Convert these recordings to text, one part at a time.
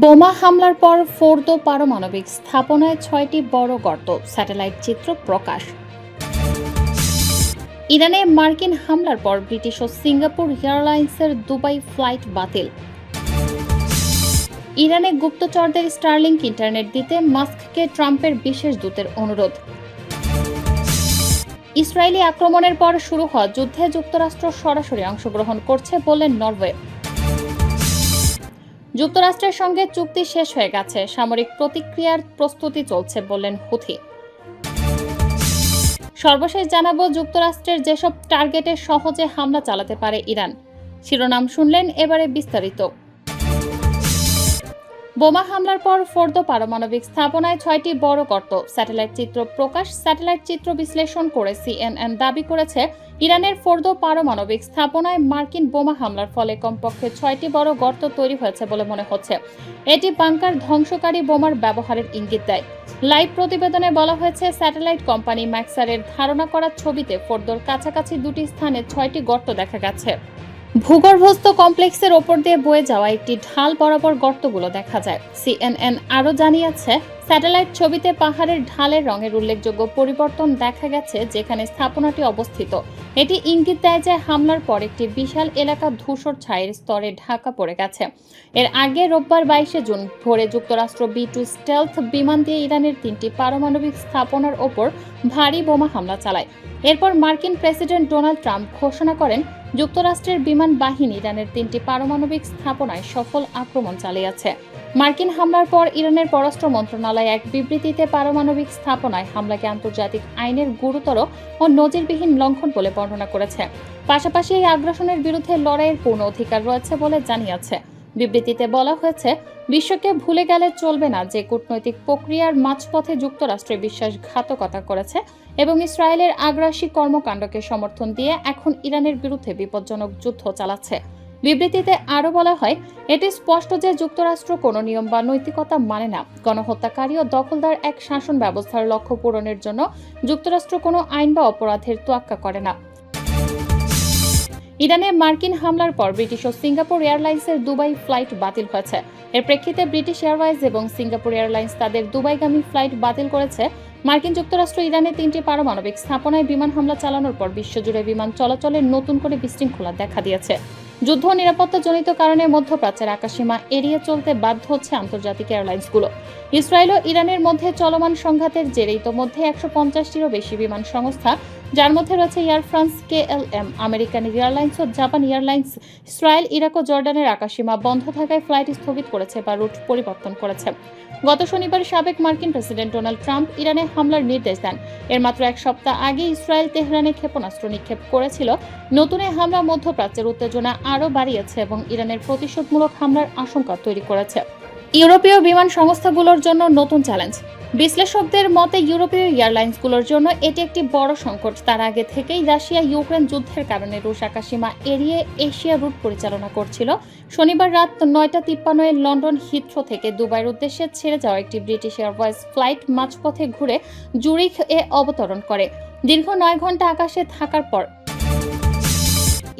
বোমা হামলার পর ফোর্দো পারমাণবিক স্থাপনায় ছয়টি বড় গর্ত, স্যাটেলাইট চিত্র প্রকাশ। ইরানে মার্কিন হামলার পর ব্রিটিশ ও সিঙ্গাপুর এয়ারলাইন্সের দুবাই ফ্লাইট বাতিল। ইরানে গুপ্তচরদের স্টার্লিংক ইন্টারনেট দিতে মাস্ককে ট্রাম্পের বিশেষ দূতের অনুরোধ। ইসরায়েলি আক্রমণের পর শুরু হওয়া যুদ্ধে যুক্তরাষ্ট্র সরাসরি অংশগ্রহণ করছে বললেন নরওয়ে। যুক্তরাষ্ট্রের সঙ্গে চুক্তি শেষ হয়ে গেছে। সামরিক প্রতিক্রিয়ার প্রস্তুতি চলছে বললেন হুথি। সর্বশেষ জানাব, যুক্তরাষ্ট্রের যেসব টার্গেটে সহজে হামলা চালাতে পারে ইরান। শিরোনাম শুনলেন, এবারে বিস্তারিত। বোমা হামলার পর ফোর্দো পারমাণবিক স্থাপনায় ছয়টি বড় গর্ত। স্যাটেলাইট চিত্র প্রকাশ, স্যাটেলাইট চিত্র বিশ্লেষণ করে সিএনএন দাবি করেছে, ইরানের ফোর্দো পারমাণবিক স্থাপনায় মার্কিন বোমা হামলার ফলে কমপক্ষে ছয়টি বড় গর্ত তৈরি হয়েছে বলে মনে হচ্ছে। এটি বাংকার ধ্বংসকারী বোমার ব্যবহারের ইঙ্গিত দেয়। লাইভ প্রতিবেদনে বলা হয়েছে, স্যাটেলাইট কোম্পানি ম্যাক্সারের ধারণা করা ছবিতে ফোর্দোর কাছাকাছি দুটি স্থানে ছয়টি গর্ত দেখা গেছে। ভূগর্ভস্থ কমপ্লেক্সের ওপর দিয়ে বয়ে যাওয়া একটি ঢাল বরাবর গর্তগুলো দেখা যায়। সিএনএন আরও জানিয়েছে, স্যাটেলাইট ছবিতে পাহাড়ের ঢালের রঙের উল্লেখযোগ্য পরিবর্তন দেখা গেছে যেখানে স্থাপনাটি অবস্থিত। এটি ইঙ্গিত দেয় যে হামলার পর একটি বিশাল এলাকা ধূসর ছায়ের স্তরে ঢাকা পড়ে গেছে। এর আগে রোববার বাইশে জুন ভোরে যুক্তরাষ্ট্র বি টু স্টেলথ বিমান দিয়ে ইরানের তিনটি পারমাণবিক স্থাপনার ওপর ভারী বোমা হামলা চালায়। এরপর মার্কিন প্রেসিডেন্ট ডোনাল্ড ট্রাম্প ঘোষণা করেন যুক্তরাষ্ট্রের বিমান বাহিনী ইরানের তিনটি পারমাণবিক স্থাপনায় সফল আক্রমণ চালিয়েছে। মার্কিন হামলার পর ইরানের পররাষ্ট্র মন্ত্রণালয় এক বিবৃতিতে পারমাণবিক স্থাপনায় হামলাকে আন্তর্জাতিক আইনের গুরুতর ও নজিরবিহীন লঙ্ঘন বলে বর্ণনা করেছে। পাশাপাশি এই আগ্রাসনের বিরুদ্ধে লড়াইয়ের পূর্ণ অধিকার রয়েছে বলে জানিয়েছে। বিবৃতিতে বলা হয়েছে, বিশ্বকে ভুলে গেলে চলবে না যে কূটনৈতিক প্রক্রিয়ার মাঝপথে যুক্তরাষ্ট্রে বিশ্বাসঘাতকতা করেছে এবং ইসরায়েলের আগ্রাসী কর্মকাণ্ডকে সমর্থন দিয়ে এখন ইরানের বিরুদ্ধে বিপজ্জনক যুদ্ধ চালাচ্ছে। বিবৃতিতে আরও বলা হয়, এটি স্পষ্ট যে যুক্তরাষ্ট্র কোনো নিয়ম বা নৈতিকতা মানে না। গণহত্যাকারী ও দখলদার এক শাসন ব্যবস্থার লক্ষ্য পূরণের জন্য যুক্তরাষ্ট্র কোনো আইন বা অপরাধের তোয়াক্কা করে না। ইরানে মার্কিন হামলার পর ব্রিটিশ ও সিঙ্গাপুর এয়ারলাইন্সের দুবাই ফ্লাইট বাতিল হয়েছে। এর প্রেক্ষিতে ব্রিটিশ এয়ারওয়াইজ এবং সিঙ্গাপুর এয়ারলাইন্স তাদের দুবাইগামী ফ্লাইট বাতিল করেছে। মার্কিন যুক্তরাষ্ট্র ইরানে তিনটি পারমাণবিক স্থাপনায় বিমান হামলা চালানোর পর বিশ্বজুড়ে বিমান চলাচলে নতুন করে বিশৃঙ্খলা দেখা দিয়েছে। যুদ্ধ ও নিরাপত্তাজনিত কারণে মধ্যপ্রাচ্যের আকাশসীমা এড়িয়ে চলতে বাধ্য হচ্ছে আন্তর্জাতিক এয়ারলাইন্সগুলো। ইসরায়েল ও ইরানের মধ্যে চলমান সংঘাতের জেরে ইতোমধ্যে একশো পঞ্চাশটিরও বেশি বিমান সংস্থা যার মধ্যে রয়েছে Air France K L M American Airlines ও জাপান এয়ারলাইন্স ইসরায়েল, ইরাক ও জর্ডানের আকাশসীমা বন্ধ থাকায় ফ্লাইট স্থগিত করেছে বা রুট পরিবর্তন করেছে। গত শনিবার সাবেক মার্কিন প্রেসিডেন্ট ডোনাল্ড ট্রাম্প ইরানে হামলার নির্দেশ দেন। এর মাত্র এক সপ্তাহ আগে ইসরায়েল তেহরানে ক্ষেপণাস্ত্র নিক্ষেপ করেছিল। নতুন হামলা মধ্যপ্রাচ্যের উত্তেজনা আরও বাড়িয়েছে এবং ইরানের প্রতিশোধমূলক হামলার আশঙ্কা তৈরি করেছে। ইউরোপীয় বিমান সংস্থাগুলোর জন্য নতুন চ্যালেঞ্জ। বিশ্লেষকদের মতে, ইউরোপীয় এয়ারলাইন্সগুলোর জন্য এটি একটি বড় সংকট। তার আগে থেকেই রাশিয়া ইউক্রেন যুদ্ধের কারণে রুশ আকাশীমা এড়িয়ে এশিয়া রুট পরিচালনা করছিল। শনিবার রাত নয়টা তিপ্পান্নয় লন্ডন হিথ্রো থেকে দুবাইয়ের উদ্দেশ্যে ছেড়ে যাওয়া একটি ব্রিটিশ এয়ারওয়েজ ফ্লাইট মাঝপথে ঘুরে জুরিখ এ অবতরণ করে। দীর্ঘ নয় ঘণ্টা আকাশে থাকার পর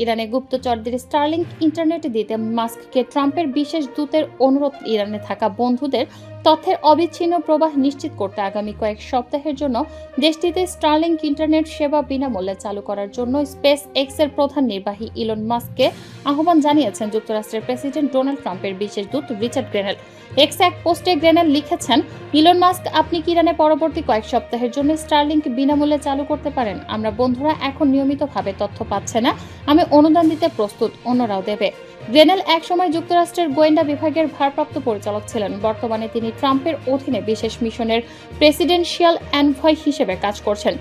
ইরানে গুপ্তচরদের স্টার্লিং ইন্টারনেট দিতে মাস্ককে ট্রাম্পের বিশেষ দূতের অনুরোধ ইরানে থাকা বন্ধুদের তথ্যের অবিচ্ছিন্ন প্রবাহ নিশ্চিত করতে আগামী কয়েক সপ্তাহের জন্য দেশটিতে স্টার্লিং ইন্টারনেট সেবা বিনামূল্যে চালু করার জন্য স্পেস এক্সের প্রধান নির্বাহী ইলন মাস্ককে আহ্বান জানিয়েছেন যুক্তরাষ্ট্রের প্রেসিডেন্ট ডোনাল্ড ট্রাম্পের বিশেষ দূত রিচার্ড গ্রেনেল। এক্স এক পোস্টে গ্রেনেল লিখেছেন ইলন মাস্ক আপনি কি ইরানে পরবর্তী কয়েক সপ্তাহের জন্য স্টারলিংক বিনামূল্যে চালু করতে পারেন? আমরা বন্ধুরা এখন নিয়মিতভাবে তথ্য পাচ্ছে না। আমি অনুদান দিতে প্রস্তুত, অন্যরাও দেবে। গ্রেনেল একসময় যুক্তরাষ্ট্রের গোয়েন্দা বিভাগের ভারপ্রাপ্ত পরিচালক ছিলেন। বর্তমানে তিনি ট্রাম্পের অধীনে বিশেষ মিশনের প্রেসিডেন্সিয়াল অ্যানভয় হিসেবে কাজ করছেন।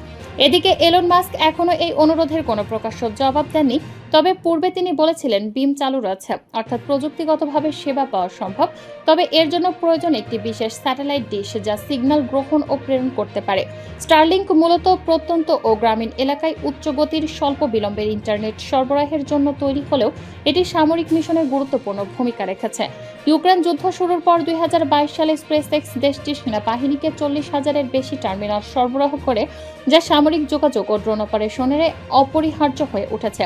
এদিকে এলন মাস্ক এখনও এই অনুরোধের কোনো প্রকাশ্য জবাব দেননি। তবে পূর্বে তিনি বলেছিলেন, বিম চালু রয়েছে। অর্থাৎ প্রযুক্তিগতভাবে সেবা পাওয়া সম্ভব। তবে এর জন্য প্রয়োজন একটি বিশেষ স্যাটেলাইট ডিশ যা সিগন্যাল গ্রহণ ও প্রেরণ করতে পারে। স্টারলিংক মূলত প্রত্যন্ত ও গ্রামীণ এলাকায় উচ্চ গতির স্বল্প বিলম্বের ইন্টারনেট সরবরাহের জন্য তৈরি হলেও এটি সামরিক মিশনের গুরুত্বপূর্ণ ভূমিকা রেখেছে। ইউক্রেন যুদ্ধ শুরুর পর দুই হাজার বাইশ সালে স্পেস এক্স দেশটির সেনাবাহিনীকে চল্লিশ হাজারের বেশি টার্মিনাল সরবরাহ করে, যা সামরিক যোগাযোগ ও ড্রোন অপারেশনের অপরিহার্য হয়ে উঠেছে।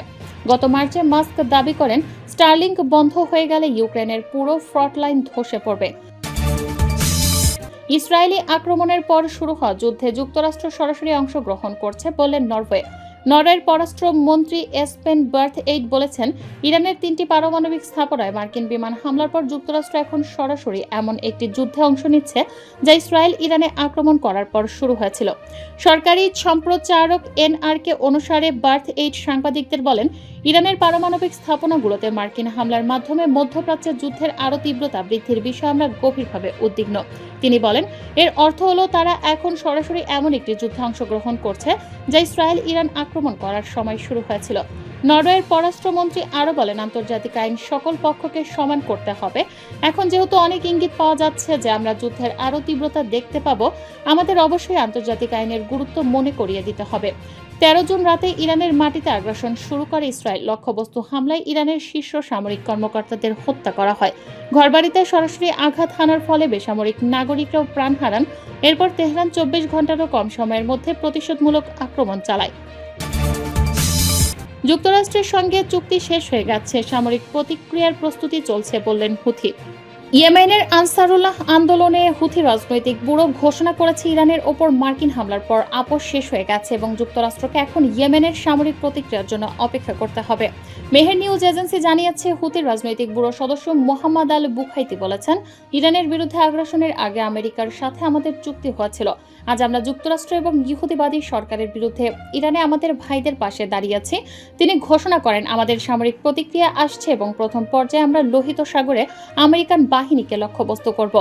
গত মার্চে মাস্ক দাবি করেন, স্টারলিংক বন্ধ হয়ে গেলে ইউক্রেনের পুরো ফ্রন্টলাইন ধসে পড়বে। ইসরায়েলি আক্রমণের পর শুরু হওয়া যুদ্ধে যুক্তরাষ্ট্র সরাসরি অংশগ্রহণ করছে বলেন নরওয়ে। নরওয়ের পররাষ্ট্রমন্ত্রী এসপেন বার্থ এইট বলেছেন, ইরানের তিনটি পারমাণবিক স্থাপনায় মার্কিন বিমান হামলার পর যুক্তরাষ্ট্র এখন সরাসরি এমন একটি যুদ্ধে অংশ নিচ্ছে, যা ইসরায়েল ইরানে আক্রমণ করার পর শুরু হয়েছিল। সরকারি সম্প্রচারক এনআরকে অনুসারে বার্থ এইট সাংবাদিকদের বলেন, ইরানের পারমাণবিক স্থাপনাগুলোতে মার্কিন হামলার মাধ্যমে মধ্যপ্রাচ্যের যুদ্ধের আরও তীব্রতা বৃদ্ধির বিষয়ে আমরা গভীরভাবে উদ্বিগ্ন। তিনি বলেন, এর অর্থ হলো তারা এখন সরাসরি এমন একটি যুদ্ধে অংশগ্রহণ করছে যা ইসরায়েল ইরান আক্রমণ করার সময় শুরু হয়েছিল। নরওয়ের পররাষ্ট্রমন্ত্রী আরও বলেন, আন্তর্জাতিক আইন সকল পক্ষকে সমান করতে হবে। এখন যেহেতু অনেক ইঙ্গিত পাওয়া যাচ্ছে যে আমরা যুদ্ধের আরও তীব্রতা দেখতে পাবো, আমাদের অবশ্যই আন্তর্জাতিক আইনের গুরুত্ব মনে করিয়ে দিতে হবে। তেরো জুন রাতে ইরানের মাটিতে আগ্রাসন শুরু করে ইসরায়েল। লক্ষ্যবস্তু হামলায় ইরানের শীর্ষ সামরিক কর্মকর্তাদের হত্যা করা হয়। ঘরবাড়িতে সরাসরি আঘাত হানার ফলে বেসামরিক নাগরিকরাও প্রাণ হারান। এরপর তেহরান চব্বিশ ঘন্টারও কম সময়ের মধ্যে প্রতিশোধমূলক আক্রমণ চালায়। যুক্তরাষ্ট্রের সঙ্গে চুক্তি শেষ হয়ে গেছে। সামরিক প্রতিক্রিয়ার প্রস্তুতি চলছে বললেন হুথি। ইয়েমেনের আনসারুল্লাহ আন্দোলনে হুথি রাজনৈতিক ব্যুরো ঘোষণা করেছে ইরানের ওপর মার্কিন হামলার পর আপোষ শেষ হয়ে গেছে এবং যুক্তরাষ্ট্রকে এখন ইয়েমেনের সামরিক প্রতিক্রিয়ার জন্য অপেক্ষা করতে হবে। মেহের নিউজ এজেন্সি জানিয়েছে হুতির রাজনৈতিক ব্যুরো সদস্য মোহাম্মদ আল বুখাইতি বলেছেন, ইরানের বিরুদ্ধে আগ্রাসনের আগে আমেরিকার সাথে আমাদের চুক্তি হয়েছিল। আজ আমরা যুক্তরাষ্ট্র এবং ইহুদিবাদী সরকারের বিরুদ্ধে ইরানে আমাদের ভাইদের পাশে দাঁড়িয়েছি তিনি ঘোষণা করেন, আমাদের সামরিক প্রতিক্রিয়া আসছে এবং প্রথম পর্যায়ে আমরা লোহিত সাগরে আমেরিকান বাহিনীকে লক্ষ্যবস্তু করব।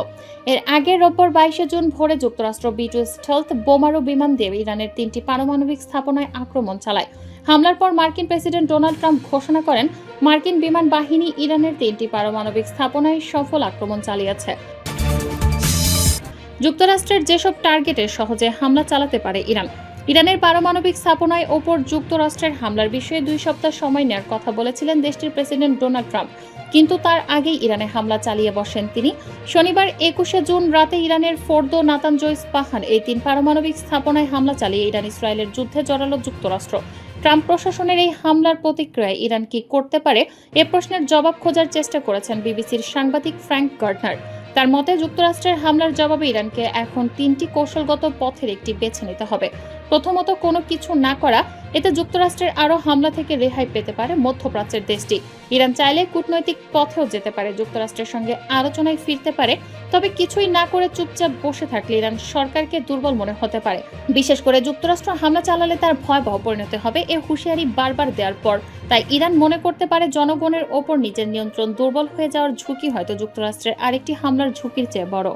এর আগে রোববার বাইশে জুন ভোরে যুক্তরাষ্ট্র বি টু স্টেলথ বোমারু বিমান দিয়ে ইরানের তিনটি পারমাণবিক স্থাপনায় আক্রমণ চালায়। হামলার পর মার্কিন প্রেসিডেন্ট ডোনাল্ড ট্রাম্প ঘোষণা করেন, মার্কিন বিমান বাহিনী ইরানের তিনটি পারমাণবিক স্থাপনায় সফল আক্রমণ চালিয়েছে। যুক্তরাষ্ট্রের যেসব টার্গেটে সহজে হামলা চালাতে পারে ইরান ইরানের পারমাণবিক স্থাপনায় ওপর যুক্তরাষ্ট্রের হামলার বিষয়ে দুই সপ্তাহ সময় নেওয়ার কথা বলেছিলেন দেশটির প্রেসিডেন্ট ডোনাল্ড ট্রাম্প। কিন্তু তার আগেই ইরানে হামলা চালিয়ে বসেন তিনি। শনিবার একুশে জুন রাতে ইরানের ফোর্দো নাতানজো ইস্পাহান এই তিন পারমাণবিক স্থাপনায় হামলা চালিয়ে ইরান ইসরায়েলের যুদ্ধে জড়ালো যুক্তরাষ্ট্র। ট্রাম্প প্রশাসনের এই হামলার প্রতিক্রিয়ায় ইরান কি করতে পারে, এ প্রশ্নের জবাব খোঁজার চেষ্টা করেছেন বিবিসির সাংবাদিক ফ্র্যাঙ্ক গার্ডনার তার মতে, যুক্তরাষ্ট্রের হামলার জবাবে ইরানকে এখন তিনটি কৌশলগত পথের একটি বেছে নিতে হবে। প্রথমত, কোনো কিছু না করা, এতে যুক্তরাষ্ট্রের আরও হামলা থেকে রেহাই পেতে পারে মধ্যপ্রাচ্যের দেশটি। ইরান চাইলে কূটনৈতিক পথেও যেতে পারে, যুক্তরাষ্ট্রের সঙ্গে আলোচনায় ফিরতে পারে। তবে কিছুই না করে চুপচাপ বসে থাকলে ইরান সরকারকে দুর্বল মনে হতে পারে। বিশেষ করে যুক্তরাষ্ট্র হামলা চালালে তার ভয়াবহ পরিণতি হবে, এ হুঁশিয়ারি বারবার দেওয়ার পর। তাই ইরান মনে করতে পারে, জনগণের ওপর নিজের নিয়ন্ত্রণ দুর্বল হয়ে যাওয়ার ঝুঁকি হয়তো যুক্তরাষ্ট্রের আরেকটি হামলার ঝুঁকির চেয়ে বড়।